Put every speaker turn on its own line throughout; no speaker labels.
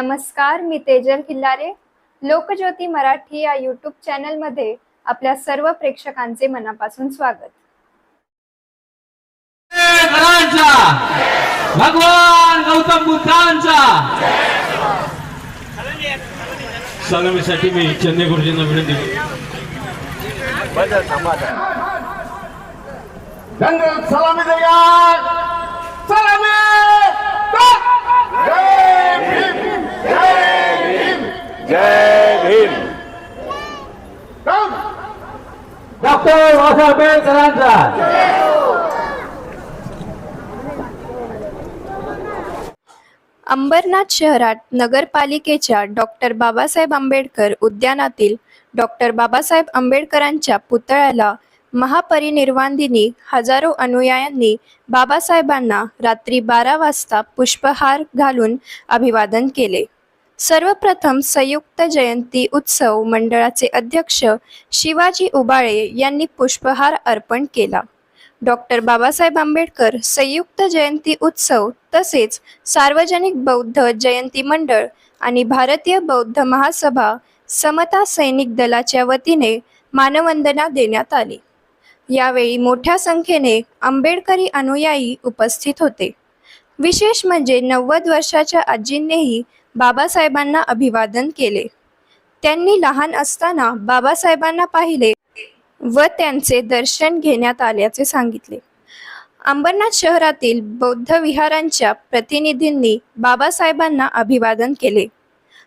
नमस्कार मी तेजल किल्लारे लोकज्योती मराठी या यूट्यूब चॅनलमध्ये आपल्या सर्व प्रेक्षकांचे मनापासून स्वागत.
भगवान गौतम बुद्धांचा! सलामीसाठी मी चंदे गुरुजींना विनंती करतो.
सलामी देगा सलामी जय भीम जय भीम जय भीम
डॉक्टर बाबासाहेब आंबेडकरांचा.
अंबरनाथ शहरात नगरपालिकेच्या डॉक्टर बाबासाहेब आंबेडकर उद्यानातील डॉक्टर बाबासाहेब आंबेडकरांच्या पुतळ्याला महापरिनिर्वाण दिनी हजारो अनुयायांनी बाबासाहेबांना रात्री बारा वाजता पुष्पहार घालून अभिवादन केले. सर्वप्रथम संयुक्त जयंती उत्सव मंडळाचे अध्यक्ष शिवाजी उबाळे यांनी पुष्पहार अर्पण केला. डॉक्टर बाबासाहेब आंबेडकर संयुक्त जयंती उत्सव तसेच सार्वजनिक बौद्ध जयंती मंडळ आणि भारतीय बौद्ध महासभा समता सैनिक दलाच्या वतीने मानवंदना देण्यात आली. यावेळी मोठ्या संख्येने आंबेडकरी अनुयायी उपस्थित होते. विशेष म्हणजे नव्वद वर्षाच्या आजींनीही बाबासाहेबांना अभिवादन केले. त्यांनी लहान असताना बाबासाहेबांना पाहिले व त्यांचे दर्शन घेण्यात आल्याचे सांगितले. अंबरनाथ शहरातील बौद्ध विहारांच्या प्रतिनिधींनी बाबासाहेबांना अभिवादन केले.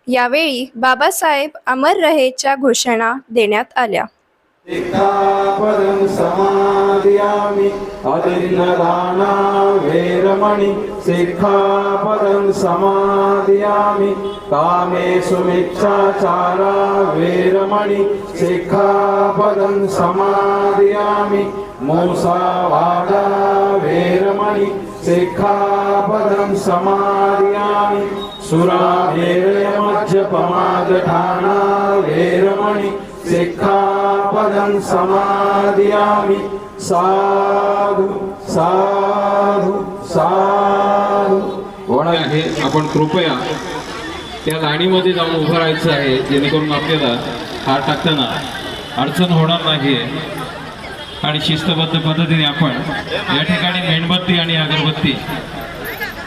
यावेळी बाबासाहेब अमर रहेच्या घोषणा देण्यात आल्या.
सिक्खापदं समादयामि अदिन्नदाना वेरमणि. सिक्खापदं समादयामि कामेषु मिच्छाचारा वेरमणि. सिक्खापदं समादयामि मूसावादा वेरमणि. सिक्खापदं समादयामि सुरामेरयमज्जपमादठाना वेरमणि. सिक्खापदं समादयामि। साधु साधु साधु।
आहे आपण कृपया त्या लाईनीमध्ये जाऊन उभं राहायचं आहे जेणेकरून आपल्याला हार टाकताना अडचण होणार नाही आणि शिस्तबद्ध पद्धतीने आपण या ठिकाणी मेणबत्ती आणि अगरबत्ती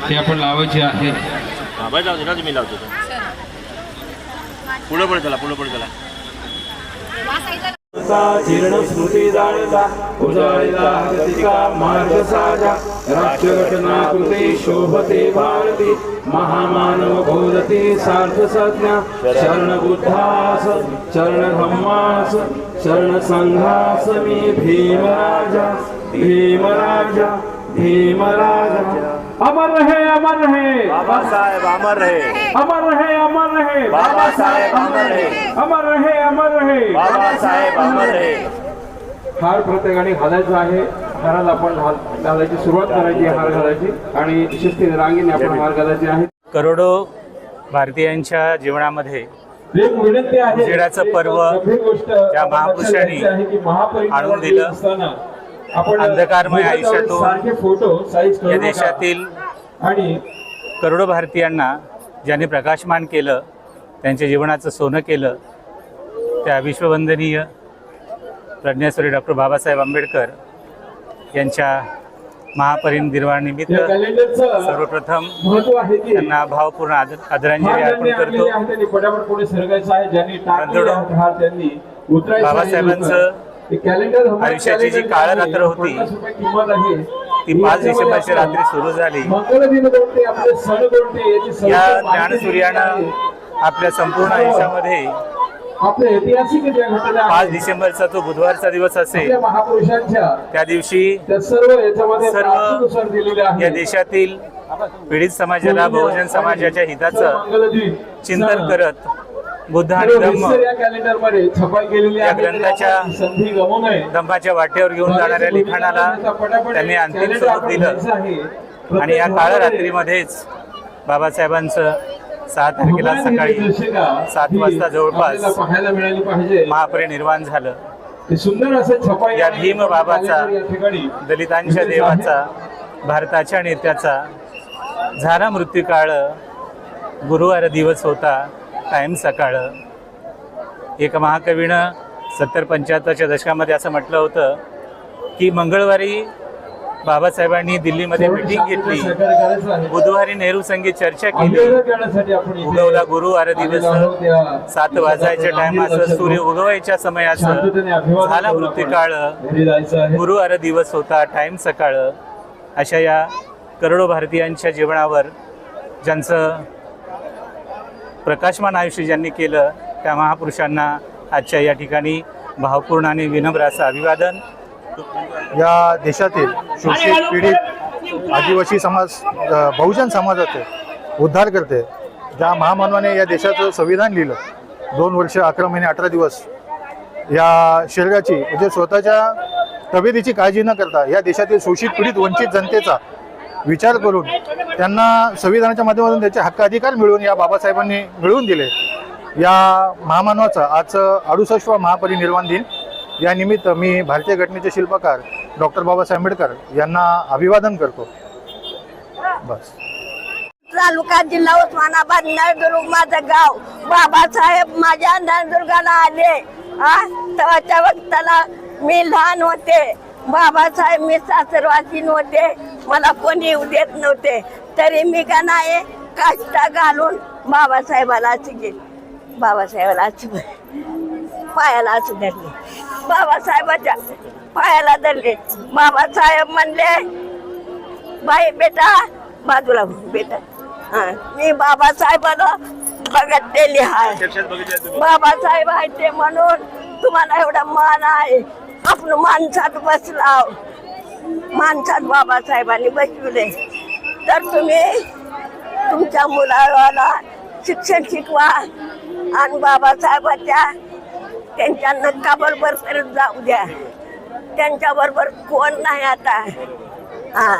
हे आपण लावायची आहे.
बाबा जाऊ दे ना तुम्ही लावतो. तो पुढे पुढे चला पुढे पुढे चला
जीर्ण स्मृती जाळता उजाळीला गतिका मार्ग साजा राष्ट्रघटना कृते शोभते भारती महामानव बोधते सार्थ संज्ञा शरण बुद्धास शरण धम्मास शरण संघास मी भीमराजा भीमराजा भीमराजा. अमर रहे अमर रहे।
बाबासाहेब अमर रहे।
अमर रहे अमर रहे।
बाबासाहेब अमर रहे।
अमर रहे अमर रहे।
बाबासाहेब अमर रहे।
हार प्रत्येकाने घालायचा आहे. हाराला आपण घाल- घालायची सुरुवात करायची हार घालायची. आणि शिस्तीने रांगेने आपण हार घालायचे आहे.
करोडो भारतीयांच्या जीवनामध्ये
विनंती आहे
पर्व ज्या महापुरुषांनी आणून दिलं. अंधकारमय आयुष्यातून या. देशातील
आणि
करोडो भारतीयांना ज्यांनी प्रकाशमान केलं त्यांच्या जीवनाचं सोनं केलं त्या विश्ववंदनीय प्रज्ञाश्वरी डॉक्टर बाबासाहेब आंबेडकर यांच्या महापरिनिर्वाणानिमित्त सर्वप्रथम त्यांना भावपूर्ण आद- आदरांजली अर्पण करतो बाबासाहेबांचं
कॅलेंडर
आयुष्याची जी काळरात्र
आहे,
होती,
50 रुपये किंमत आहे.
ती पाच डिसेंबरच्या रात्री सुरू झाली. या ज्ञानसूर्यानं. आपल्या संपूर्ण आयुष्यामध्ये
ज्या घटना
पाच डिसेंबरचा जो बुधवारचा दिवस असेल त्या दिवशी
सर्व
या देशातील पीडित समाजाला बहुजन समाजाच्या हिताचं चिंतन करत बुद्ध आणि धम्म
या कॅलेंडरमध्ये छपाई केलेली
या ग्रंथाच्या
संधी गमू नये.
वाटेवर घेऊन जाणाऱ्या लिखाणाला त्यांनी अंतिम स्वरूप दिलं. आणि या काळ रात्रीमध्येच बाबासाहेबांचं सहा तारखेला सकाळी सात वाजता जवळपास महापरिनिर्वाण झालं.
सुंदर असं छपाई
या भीम बाबाचा दलितांच्या देवाचा भारताच्या नेत्याचा झाला मृत्यू काळ गुरुवार दिवस होता. टाईम सकाळ. एका महाकवीनं सत्तर पंच्याहत्तरच्या दशकामध्ये असं म्हटलं होतं की मंगळवारी बाबासाहेबांनी दिल्लीमध्ये मिटिंग घेतली. बुधवारी नेहरू संगीत चर्चा केली. उगवला गुरुवार दिवस. सात वाजायच्या टायमाचं सूर्य उगवायच्या समयाचं झाला मृत्यूकाळ. गुरुवार दिवस होता टाईम सकाळ. अशा या करोडो भारतीयांच्या जीवनावर ज्यांचं प्रकाशमान आयुष्य ज्यांनी केलं त्या महापुरुषांना आजच्या या ठिकाणी भावपूर्ण आणि विनम्र असं अभिवादन.
या देशातील शोषित पीडित आदिवासी समाज बहुजन समाजाचे उद्धार करते. ज्या महामानवाने या देशाचं संविधान लिहिलं दोन वर्ष अकरा महिने अठरा दिवस या शरीराची म्हणजे स्वतःच्या तब्येतीची काळजी न करता या देशातील शोषित पीडित वंचित जनतेचा विचार करून त्यांना संविधानाच्या माध्यमातून त्याचे हक्क अधिकार मिळवून या बाबासाहेबांनी मिळवून दिले. या महामानवाचा आज अडुसष्टवा महापरिनिर्वाण दिन. या निमित्त मी भारतीय घटनेचे शिल्पकार डॉक्टर बाबासाहेब आंबेडकर यांना अभिवादन करतो. बस.
तालुका जिल्हा उस्मानाबाद नळदुर्ग माझं गाव बाबासाहेब माझ्या नळदुर्गाला आले. हा तेव्हाच्या वक्ताला मी लहान होते. बाबासाहेब मी सासरवासीन होते. मला कोणी येऊ देत नव्हते. तरी मी का नाही काष्टा घालून बाबासाहेबाला अशी गेली बाबासाहेबाला अशी पायाला असं धरले. बाबासाहेबाच्या पायाला धरले. बाबासाहेब म्हणले बाई बेटा बाजूला बेटा. मी बाबासाहेबाला बघितलेली आहे बाबासाहेब आहे ते म्हणून तुम्हाला एवढा मान आहे. आपण माणसात बसला माणसात बाबासाहेबांनी बसविले. तर तुम्ही तुमच्या मुलाला शिक्षण शिकवा आणि बाबासाहेबाच्या त्यांच्या नक्काबरोबर करत जाऊ द्या. त्यांच्या बरोबर कोण नाही आता. हा.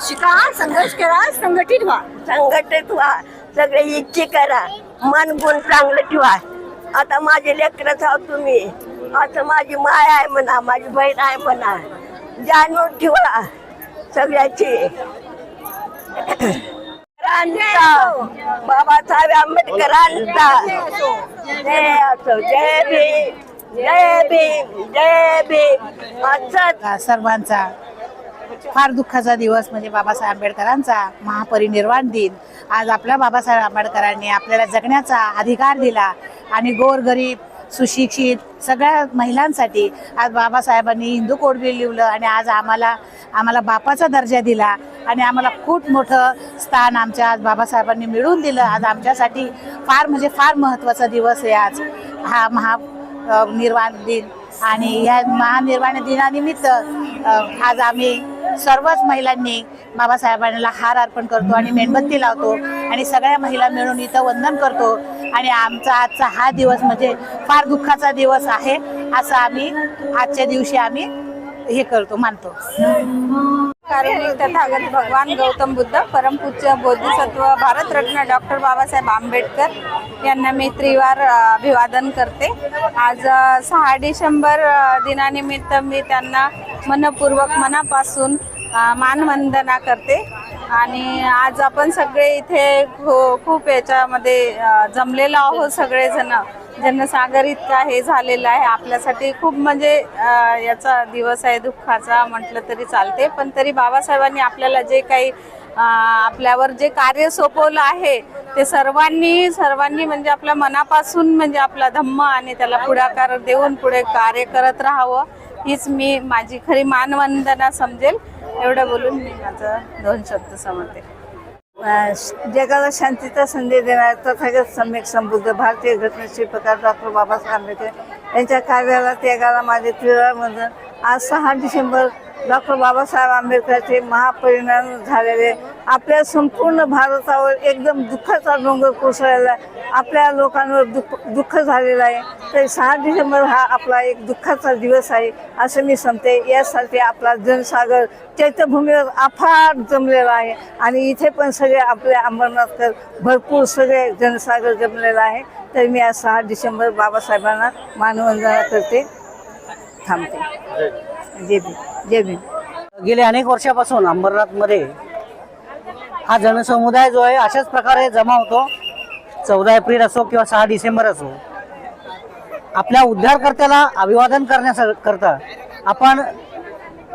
शिका संघर्ष करा संघटित व्हा. संघटित व्हा. सगळे इच्छे करा. मन गुण चांगलं ठेवा. आता माझे लेकरच आहोत तुम्ही. आता माझी माय आहे म्हणा माझी बहीण आहे म्हणा. जाणून ठेवा सगळ्याची. बाबासाहेब आंबेडकरांचा. जय असो जय भीम जय भीम जय भीम. असंच
सर्वांचा फार दुःखाचा दिवस म्हणजे बाबासाहेब आंबेडकरांचा महापरिनिर्वाण दिन. आज आपल्या बाबासाहेब आंबेडकरांनी आपल्याला जगण्याचा अधिकार दिला आणि गोरगरीब सुशिक्षित सगळ्या महिलांसाठी. आज बाबासाहेबांनी हिंदू कोड बिल लिहिलं आणि आज आम्हाला आम्हाला बापाचा दर्जा दिला आणि आम्हाला खूप मोठं स्थान आमच्या आज बाबासाहेबांनी मिळवून दिलं. आज आमच्यासाठी फार म्हणजे फार महत्त्वाचा दिवस आहे आज. हा महा निर्वाण दिन. आणि या महानिर्वाण दिनानिमित्त आज आम्ही सर्वच महिलांनी बाबासाहेबांना हार अर्पण करतो आणि मेणबत्ती लावतो आणि सगळ्या महिला मिळून इथं वंदन करतो. आणि आमचा आजचा हा दिवस म्हणजे फार दुःखाचा दिवस आहे असं आम्ही आजच्या दिवशी आम्ही हे करतो मानतो.
कार्यनिक तथागत भगवान गौतम बुद्ध परमपूज्य बोधिसत्व भारतरत्न डॉक्टर बाबासाहेब आंबेडकर यांना मी त्रिवार अभिवादन करते. आज सहा डिसेंबर दिनानिमित्त मी त्यांना मनपूर्वक मनापासून मानवंदना करते. आणि आज आपण सगळे इथे खूप याच्यामध्ये जमलेलो आहोत सगळेजण. जनसागर इतका हे झालेला आहे आपल्यासाठी खूप म्हणजे याचा दिवस आहे दुःखाचा म्हटलं तरी चालते. पण तरी बाबासाहेबांनी आपल्याला जे काही आपल्यावर जे कार्य सोपवलं आहे ते सर्वांनी सर्वांनी म्हणजे आपल्या मनापासून म्हणजे आपला धम्म आणि त्याला पुढाकार देऊन पुढे कार्य करत राहावं हीच मी माझी खरी मानवंदना समजेल. एवढं बोलून मी माझं दोन शब्द समजते.
जगाला शांतीचा संधी देणार तथागत सम्यक समृद्ध भारतीय घटनाशिल्पकार डॉक्टर बाबासाहेब आंबेडकर यांच्या कार्याला त्यागाला माझे तिळामधून आज सहा डिसेंबर डॉक्टर बाबासाहेब आंबेडकरचे महापरिणाम झालेले आपल्या संपूर्ण भारतावर एकदम दुःखाचा डोंगर कोसळलेला आहे. आपल्या लोकांवर दुःख दुःख झालेलं आहे. तर सहा डिसेंबर हा आपला एक दुःखाचा दिवस आहे असं मी सांगते. यासाठी आपला जनसागर चैत्यभूमीवर अफाट जमलेला आहे. आणि इथे पण सगळे आपले अंबरनाथकर भरपूर सगळे जनसागर जमलेला आहे. तर मी आज सहा डिसेंबर बाबासाहेबांना मानवंदना करते. थांबते. जय भीम. जय भीम.
गेले अनेक वर्षापासून अंबरनाथमध्ये हा जनसमुदाय जो आहे अशाच प्रकारे जमा होतो. चौदा एप्रिल असो किंवा सहा डिसेंबर असो. आपल्या उद्धारकर्त्याला अभिवादन करण्याकरता आपण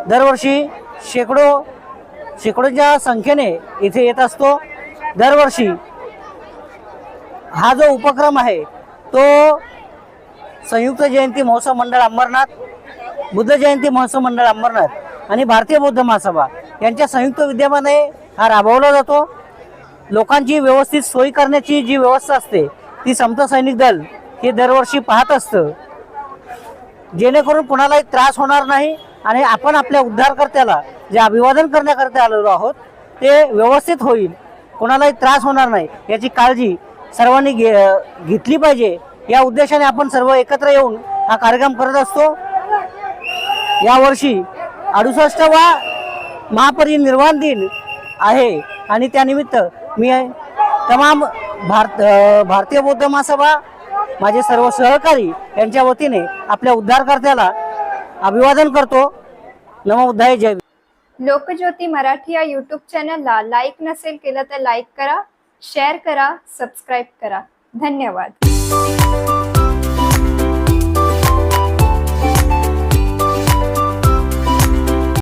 दरवर्षी शेकडो शेकडोच्या संख्येने इथे येत असतो. दरवर्षी हा जो उपक्रम आहे तो संयुक्त जयंती महोत्सव मंडळ अंबरनाथ बुद्ध जयंती महोत्सव मंडळ अंबरनाथ आणि भारतीय बौद्ध महासभा यांच्या संयुक्त विद्यमाने हा राबवला जातो. लोकांची व्यवस्थित सोयी करण्याची जी व्यवस्था असते ती समता सैनिक दल हे दरवर्षी पाहत असतं. जेणेकरून कुणालाही त्रास होणार नाही आणि आपण आपल्या उद्धारकर्त्याला जे अभिवादन करण्याकरता आलेलो आहोत ते व्यवस्थित होईल. कोणालाही त्रास होणार नाही याची काळजी सर्वांनी घे घेतली पाहिजे. या उद्देशाने आपण सर्व एकत्र येऊन हा कार्यक्रम करत असतो. यावर्षी अडुसष्टवा महापरिनिर्वाण दिन आहे. आणि त्यानिमित्त मी तमाम भारत भारतीय बौद्ध महासभा माझे सर्व सहकारी यांच्या वतीने आपल्या उद्धारकर्त्याला अभिवादन करतो. नमोद्धाय जय
लोकज्योती मराठी या यूट्यूब चॅनलला लाईक नसेल केलं तर लाईक करा शेअर करा सबस्क्राईब करा. धन्यवाद.